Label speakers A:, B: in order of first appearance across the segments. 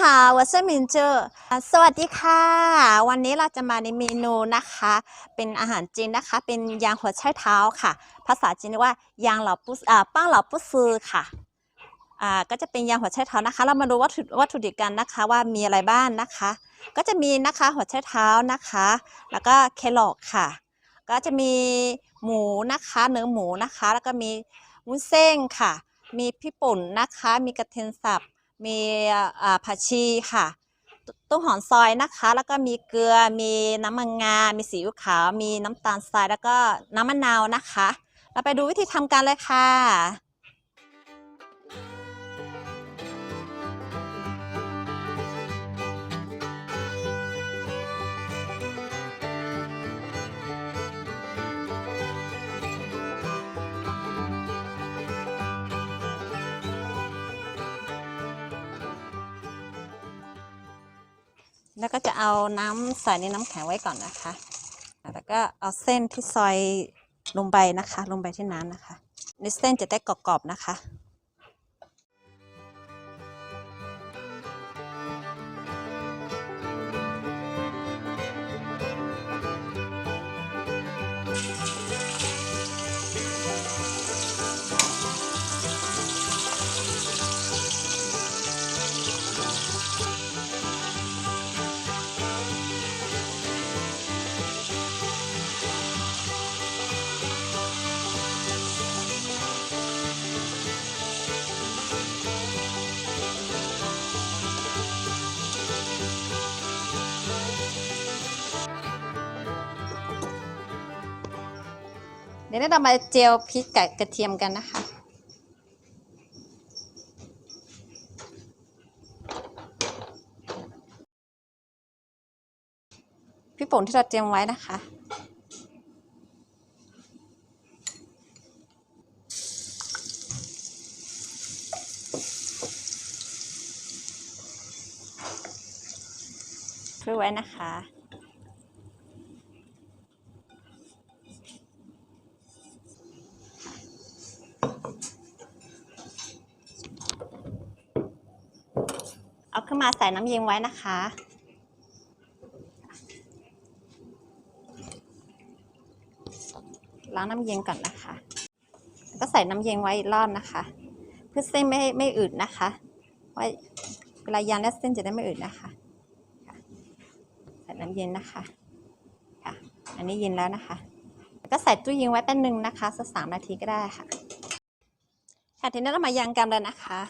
A: นะคะวัชมินเจอร์สวัสดีค่ะ วันนี้เราจะมาในเมนูนะคะ เป็นอาหารจีนนะคะ เป็นยางหัวไชเท้าค่ะ ภาษาจีนว่ายางหล่าปุ๊บป้าเหล่ปุ๊ซือค่ะอ่าก็จะเป็นยางหัวไชเท้านะคะ เรามาดูวัตถุวัตถุดิบกันนะคะว่ามีอะไรบ้างนนะคะ ก็จะมีนะคะหัวไชเท้านะคะ แล้วก็เครอกค่ะ ก็จะมีหมูนะคะเนื้อหมูนะคะ แล้วก็มีวุ้นเส้นค่ะ มีพริกป่นนะคะ มีกระเทียมสับ มีผักชีค่ะต้นหอมซอยนะคะ แล้วก็มีเกลือ มีน้ำมันงา มีสีอิ๊วขาว มีน้ำตาลทราย แล้วก็น้ำมะนาวนะคะ เราไปดูวิธีทำกันเลยค่ะ แล้วก็จะเอาน้ำใส่ในน้ำแข็งไว้ก่อนนะคะ แล้วก็เอาเส้นที่ซอยลงไปนะคะ ลงไปที่น้ำนะคะในเส้นจะได้กรอบๆนะคะ เดี๋ยวเรามาเจียวพริกกับกระเทียมกันนะคะ พี่ป่นที่เราเตรียมไว้นะคะ เพื่อไว้นะคะ เอาขึ้นมาใส่น้ำเย็นไว้นะคะ ล้างน้ำเย็นก่อนนะคะ ก็ใส่น้ำเย็นไว้อีกรอบนะคะ เพื่อเส้นไม่ไม่อืดนะคะ ไว้เวลายานแล้วเส้นจะได้ไม่อืดนะคะ ใส่น้ำเย็นนะคะค่ะ อันนี้เย็นแล้วนะคะ ก็ใส่ตู้เย็นไว้แป๊บนึงนะคะสักสามนาทีก็ได้ค่ะค่ะทีนี้เรามายางกันเลยนะคะ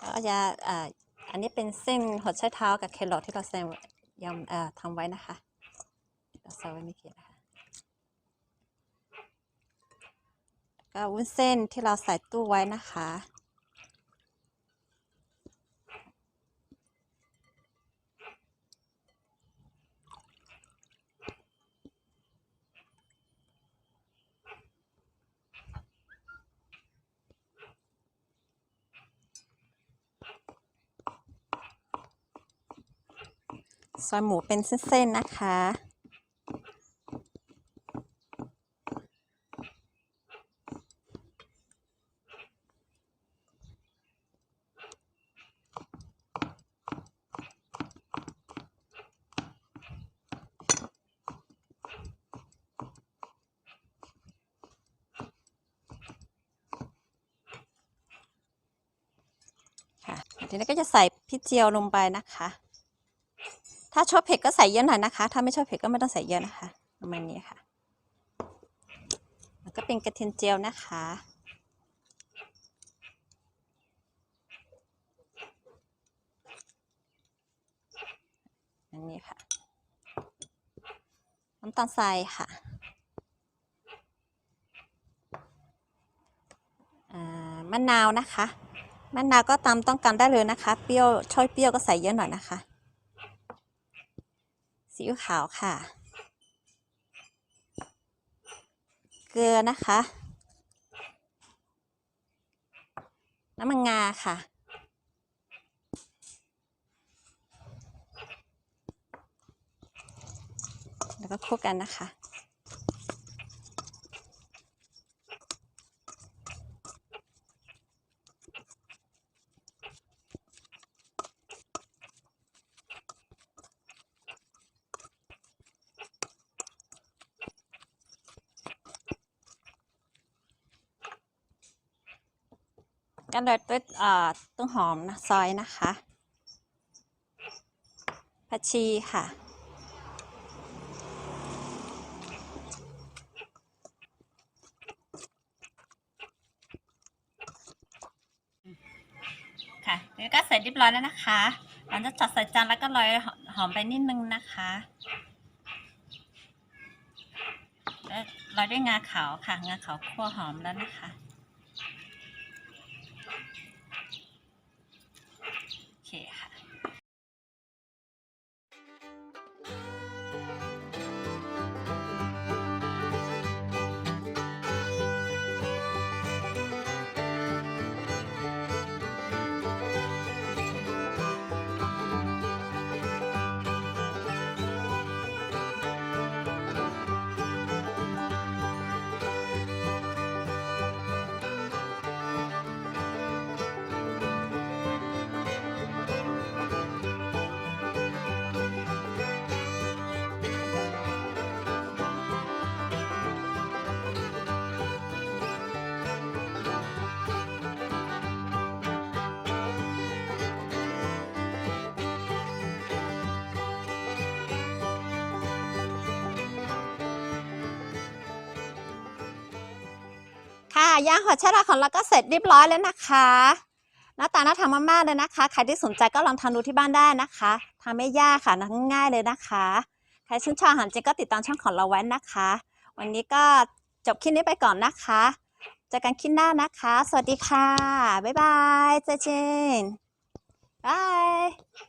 A: ก็จะอ่าอันนี้เป็นเส้นหัวไชเท้ากับแครอทที่เราแซมยำเอ่อทำไว้นะคะ เราใส่ไว้ในเขียนนะคะก็วุ้นเส้นที่เราใส่ตู้ไว้นะคะ ซอยหมูเป็นเส้นๆนะคะ ค่ะทีนี้ก็จะใส่พริกเจียวลงไปนะคะ ถ้าชอบเผ็ดก็ใส่เยอะหน่อยนะคะ ถ้าไม่ชอบเผ็ดก็ไม่ต้องใส่เยอะนะคะ ประมาณนี้ค่ะ แล้วก็เป็นกระเทียมเจียวนะคะ อันนี้ค่ะ น้ำตาลทรายค่ะอ่ามะนาวนะคะ มะนาวก็ตามต้องการได้เลยนะคะ เปรี้ยวชอบเปรี้ยวก็ใส่เยอะหน่อยนะคะ ซีอิ๊วขาวค่ะ เกลือนะคะ น้ำมันงาค่ะ แล้วก็คลุกกันนะคะ กันโดยด้วยต้นหอมนะซอยนะคะผักชีค่ะ ค่ะก็เสร็จเรียบร้อยแล้วนะคะหลังจากจัดใส่จานแล้วก็โรยหอมไปนิดนึงนะคะแล้วโรยด้วยงาขาวค่ะ งาขาวคั่วหอมแล้วนะคะ โค่ะย่างหัวไชเท้าของเราก็เสร็จเรียบร้อยแล้วนะคะหน้าตาน่าทานมากๆเลยนะคะ ใครที่สนใจก็ลองทำดูที่บ้านได้นะคะทำไม่ยากค่ะง่ายเลยนะคะ ใครชื่นชอบอาหารจริงก็ติดตามช่องของเราไว้นะคะ วันนี้ก็จบคลิปนี้ไปก่อนนะคะเจอกันคลิปหน้านะคะ สวัสดีค่ะ บ๊ายบายเจเจนบาย